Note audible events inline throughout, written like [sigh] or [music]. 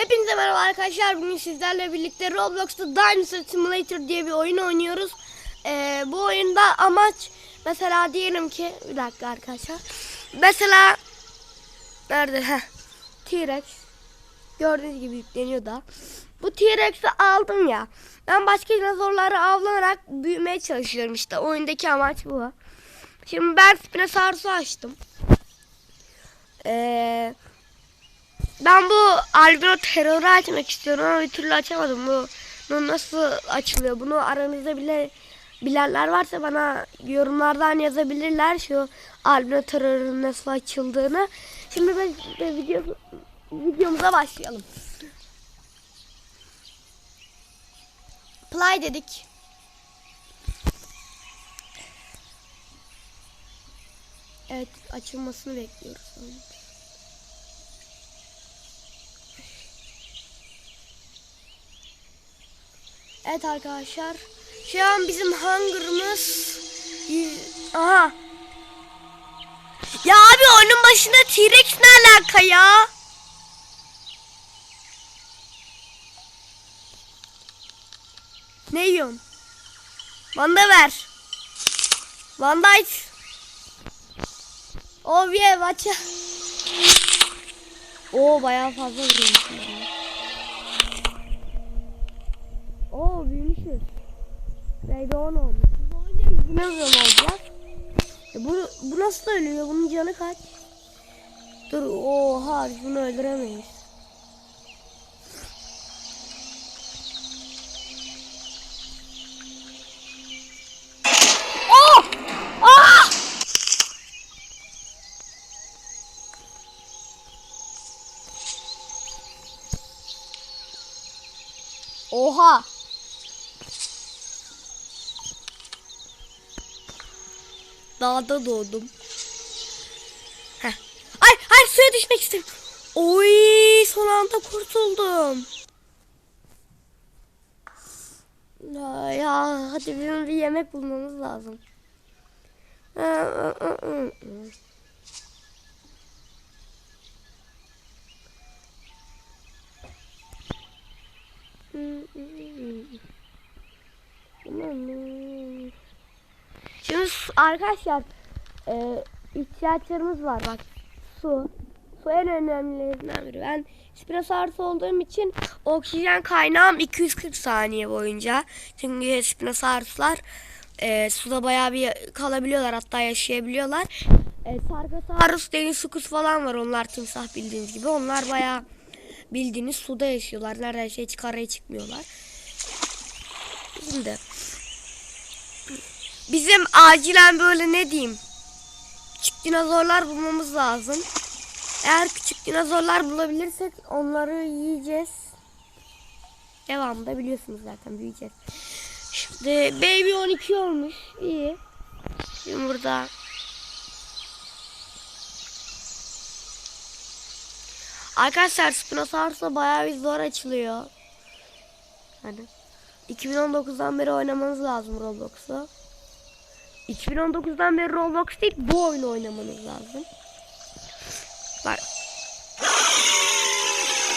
Hepinize merhaba arkadaşlar. Bugün sizlerle birlikte Roblox'ta Dinosaur Simulator diye bir oyun oynuyoruz. Ee, bu oyunda amaç mesela diyelim ki bir dakika arkadaşlar. Mesela nerede? T-Rex. Gördüğünüz gibi yükleniyor da. Bu T-Rex'i aldım ya. Ben başka dinozorları avlanarak büyümeye çalışıyorum işte. Oyundaki amaç bu. Şimdi ben Spinosaurus'u açtım. Eee ben bu albino terörü açmak istiyorum ama bir türlü açamadım. Bu, bu nasıl açılıyor? Bunu aranızda bile bilenler varsa bana yorumlardan yazabilirler şu albino terörün nasıl açıldığını. Şimdi biz de video, videomuza başlayalım. Play dedik. Evet açılmasını bekliyoruz. Evet arkadaşlar. Şu an bizim hunger'ımız yüz- Aha. Ya abi onun başında T-Rex ne alaka ya? Ne yiyorsun? Bana ver. Van Dijk. Oh yeah, watcha. Oo bayağı fazla vuruyormuşum. ben. Oo büyümüşüz. Baby 10 olmuş. Olunca yüzüne milyon olacak. E bu, bu nasıl ölüyor? Bunun canı kaç? Dur oha bunu öldüremeyiz. Oh! Ah! Oha! Dağda doğdum. Heh. Ay, ay suya düşmek istedim. Oy, son anda kurtuldum. Ya, ya hadi bizim bir yemek bulmamız lazım. Şimdi arkadaşlar e, ihtiyaçlarımız var bak su. Su en önemlilerinden biri. Ben Spinosaurus olduğum için oksijen kaynağım 240 saniye boyunca. Çünkü Spinosauruslar e, suda bayağı bir kalabiliyorlar hatta yaşayabiliyorlar. E, Sargasaurus, deniz sukus falan var onlar timsah bildiğiniz gibi. Onlar bayağı bildiğiniz suda yaşıyorlar. Neredeyse hiç karaya çıkmıyorlar. Şimdi Bizim acilen böyle ne diyeyim? Küçük dinozorlar bulmamız lazım. Eğer küçük dinozorlar bulabilirsek onları yiyeceğiz. Devamında biliyorsunuz zaten büyüyeceğiz. Şimdi baby 12 olmuş. İyi. Şimdi burada Arkadaşlar Spinosaurus'la bayağı bir zor açılıyor. Hani 2019'dan beri oynamanız lazım Roblox'u. 2019'dan beri Roblox değil bu oyunu oynamanız lazım. Bak.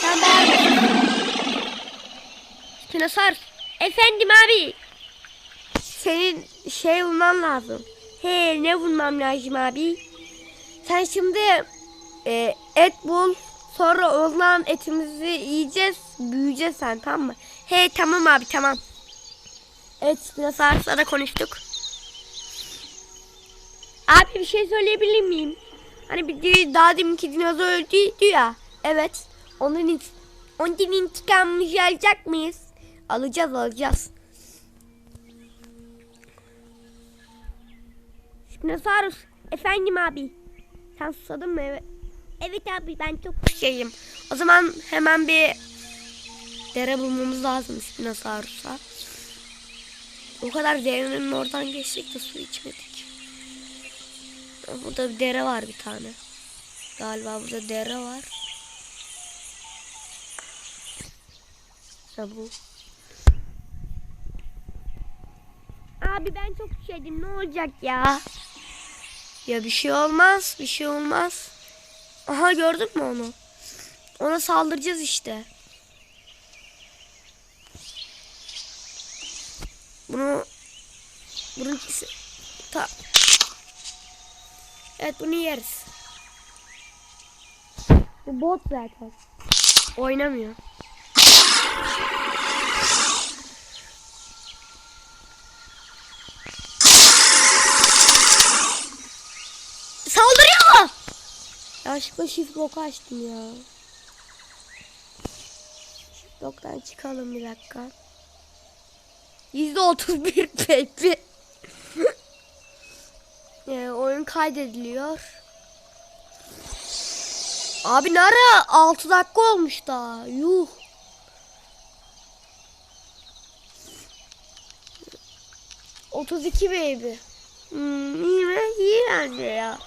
Sen beğenmedin. Spinosaurus. Efendim abi. Senin şey bulman lazım. He ne bulmam lazım abi? Sen şimdi e, et bul. Sonra olan etimizi yiyeceğiz. Büyüyeceğiz sen tamam mı? He tamam abi tamam. Evet Spinosaurus'la da konuştuk. Abi bir şey söyleyebilir miyim? Hani bir daha deminki dinozor öldü ya. Evet. Onun in- onun intikamını alacak mıyız? Alacağız alacağız. Spinosaurus. Efendim abi. Sen susadın mı? Evet. Evet abi ben çok şeyim. O zaman hemen bir dere bulmamız lazım Spinosaurus'a. O kadar derenin oradan geçtik de su içmedik. Burada bir dere var bir tane. Galiba burada dere var. Bu. Abi ben çok üşedim ne olacak ya? Ya bir şey olmaz bir şey olmaz. Aha gördün mü onu? Ona saldıracağız işte. Bunu bunun ta, Evet bunu yeriz. Bu bot zaten. Oynamıyor. Saldırıyor mu? Yanlışlıkla shift lock'u açtım ya. Shift lock'tan çıkalım bir dakika. Yüzde otuz bir baby. Ee, oyun kaydediliyor. Abi nara 6 dakika olmuş daha. Yuh. Otuz iki baby. Hmm, mi? İyi bence ya.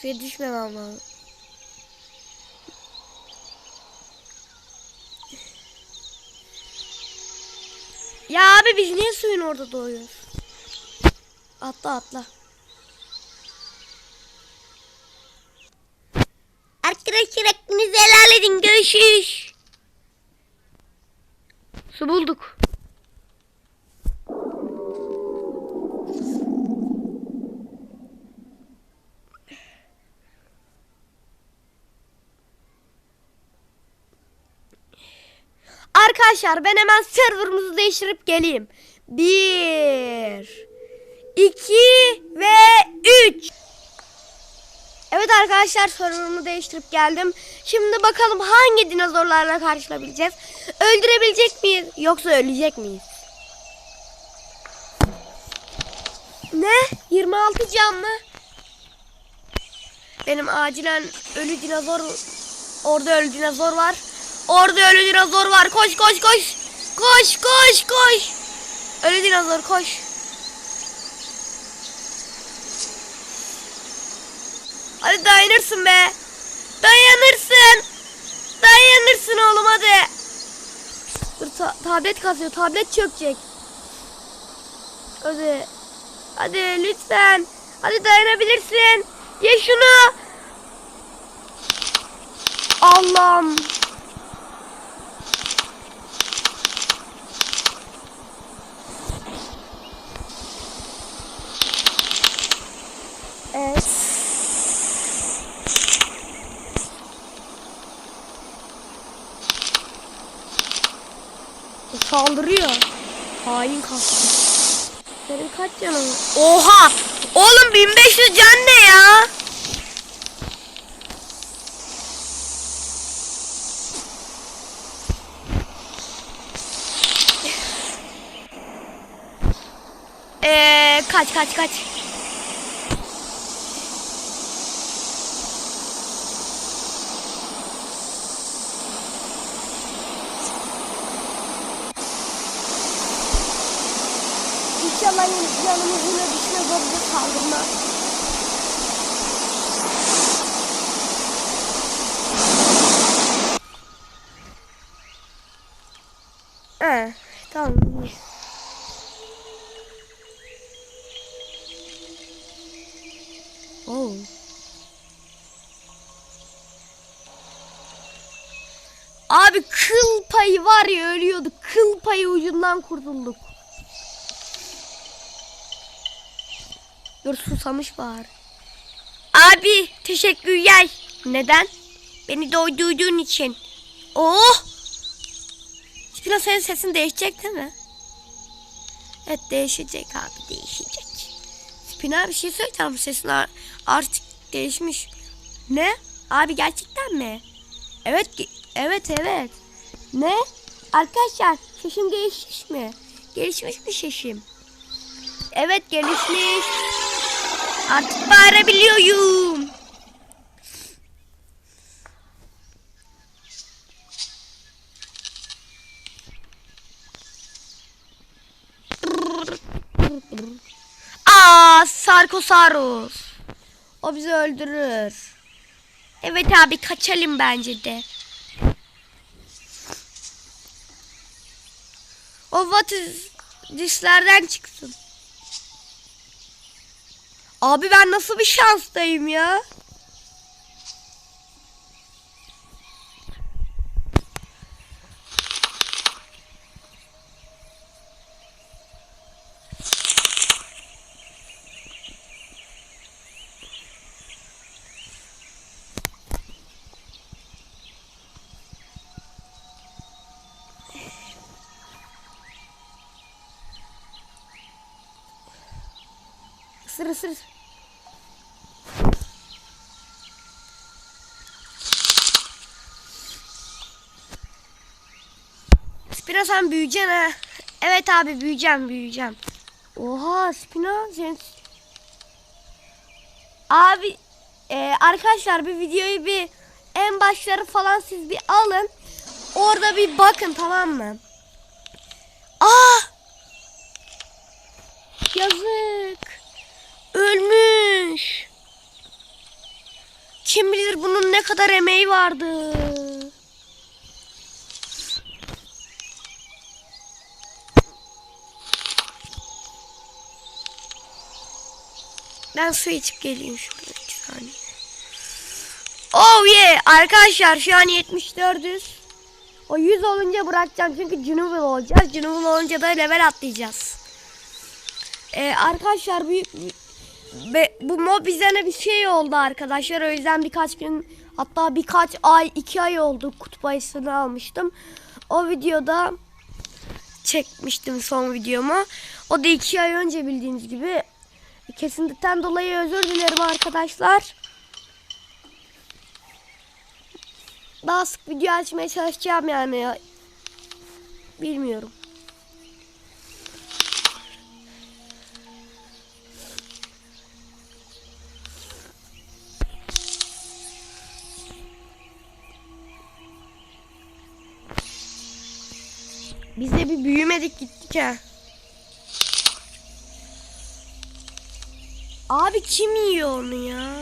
Suya düşmemem lazım. Ya abi biz niye suyun orada doğuyoruz? Atla atla. Arkadaşlar hakkınızı helal edin. Görüşürüz. Su bulduk. Arkadaşlar ben hemen serverımızı değiştirip geleyim. Bir, iki ve üç. Evet arkadaşlar serverımı değiştirip geldim. Şimdi bakalım hangi dinozorlarla karşılaşabileceğiz. Öldürebilecek miyiz yoksa ölecek miyiz? Ne? 26 can mı? Benim acilen ölü dinozor orada ölü dinozor var. Orada ölü dinozor var. Koş koş koş. Koş koş koş. Ölü dinozor koş. Hadi dayanırsın be. Dayanırsın. Dayanırsın oğlum hadi. Dur ta- tablet kasıyor. Tablet çökecek. Hadi. Hadi lütfen. Hadi dayanabilirsin. Ye şunu. Allah'ım. Evet. O Saldırıyor. Hain kastı. Senin kaç canın? var? Oha! Oğlum 1500 can ne ya? Eee kaç kaç kaç. İnşallah yanımız yine düşmez o bize saldırmaz. He, tamam. Oh. Abi kıl payı var ya ölüyorduk. Kıl payı ucundan kurtulduk. Dur susamış var. Abi teşekkürler. Neden? Beni doyduğun için. Oh! Biraz senin sesin değişecek değil mi? Evet değişecek abi değişecek. Spina bir şey söyleyeceğim sesin ar- artık değişmiş. Ne? Abi gerçekten mi? Evet evet evet. Ne? Arkadaşlar sesim değişmiş mi? Gelişmiş mi sesim? Evet gelişmiş. Artık bağırabiliyorum. Aa, Sarkosaurus. O bizi öldürür. Evet abi kaçalım bence de. O what is this'lerden çıksın. Abi ben nasıl bir şanstayım ya? Isır. Spina sen büyüyeceksin ha. Evet abi büyüyeceğim büyüyeceğim. Oha Spina sen... Abi e, arkadaşlar bir videoyu bir en başları falan siz bir alın. Orada bir bakın tamam mı? Aa! Yazık. Ölmüş. Kim bilir bunun ne kadar emeği vardı. Ben su içip geleyim şurada. Oh yeah! Arkadaşlar şu an 74'üz. O 100 olunca bırakacağım çünkü Junuvel olacağız. Junuvel olunca da level atlayacağız. Ee, arkadaşlar bu, be- bu mob bizene bir şey oldu arkadaşlar. O yüzden birkaç gün hatta birkaç ay iki ay oldu kutup ayısını almıştım. O videoda çekmiştim son videomu. O da iki ay önce bildiğiniz gibi. Kesinlikten dolayı özür dilerim arkadaşlar. Daha sık video açmaya çalışacağım yani. Bilmiyorum. Biz de bir büyümedik gittik ha. Abi kim yiyor onu ya?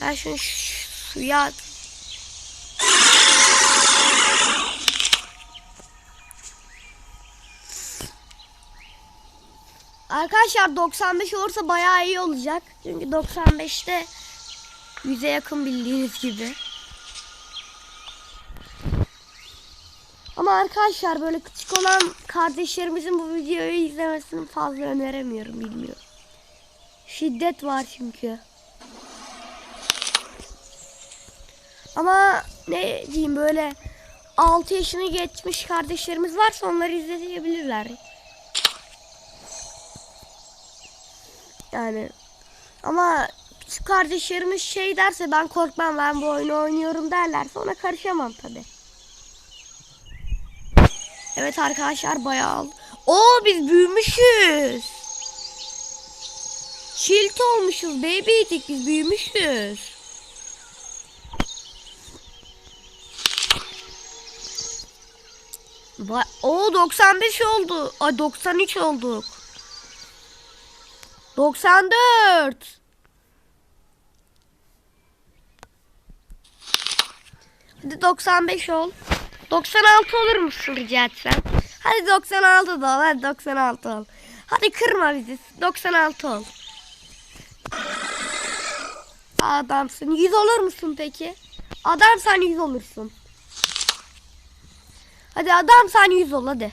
Ben şunu şu suya at- Arkadaşlar 95 olursa bayağı iyi olacak. Çünkü 95'te 100'e yakın bildiğiniz gibi. Ama arkadaşlar böyle küçük olan kardeşlerimizin bu videoyu izlemesini fazla öneremiyorum bilmiyorum. Şiddet var çünkü. Ama ne diyeyim böyle 6 yaşını geçmiş kardeşlerimiz varsa onları izleyebilirler. Yani ama küçük kardeşlerimiz şey derse ben korkmam ben bu oyunu oynuyorum derlerse ona karışamam tabi. Evet arkadaşlar bayağı Oo biz büyümüşüz. Çilt olmuşuz baby'dik biz büyümüşüz. O 95 oldu. Ay 93 olduk. 94. Hadi 95 ol. 96 olur musun rica etsem? Hadi 96 da ol. Hadi 96 ol. Hadi kırma bizi. 96 ol. Adamsın. 100 olur musun peki? Adam sen 100 olursun. Hadi adam sen 100 ol hadi.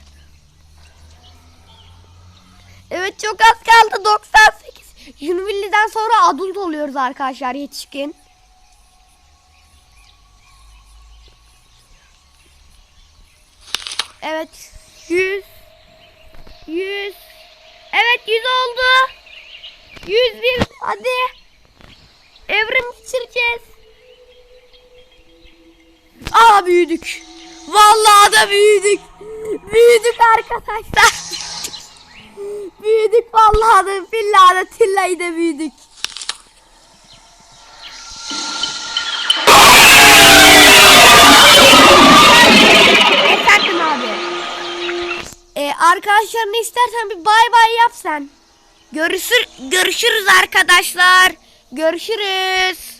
Evet çok az kaldı 98. Junvilli'den sonra adult oluyoruz arkadaşlar yetişkin. Evet 100 100 Evet 100 oldu. 101 hadi. Evrim geçireceğiz. Aa büyüdük. Vallahi da büyüdük. Büyüdük arkadaşlar. [laughs] büyüdük vallahi da billahi da tillahi da büyüdük. Arkadaşlarına istersen bir bay bay yap sen. Görüşür, görüşürüz arkadaşlar. Görüşürüz.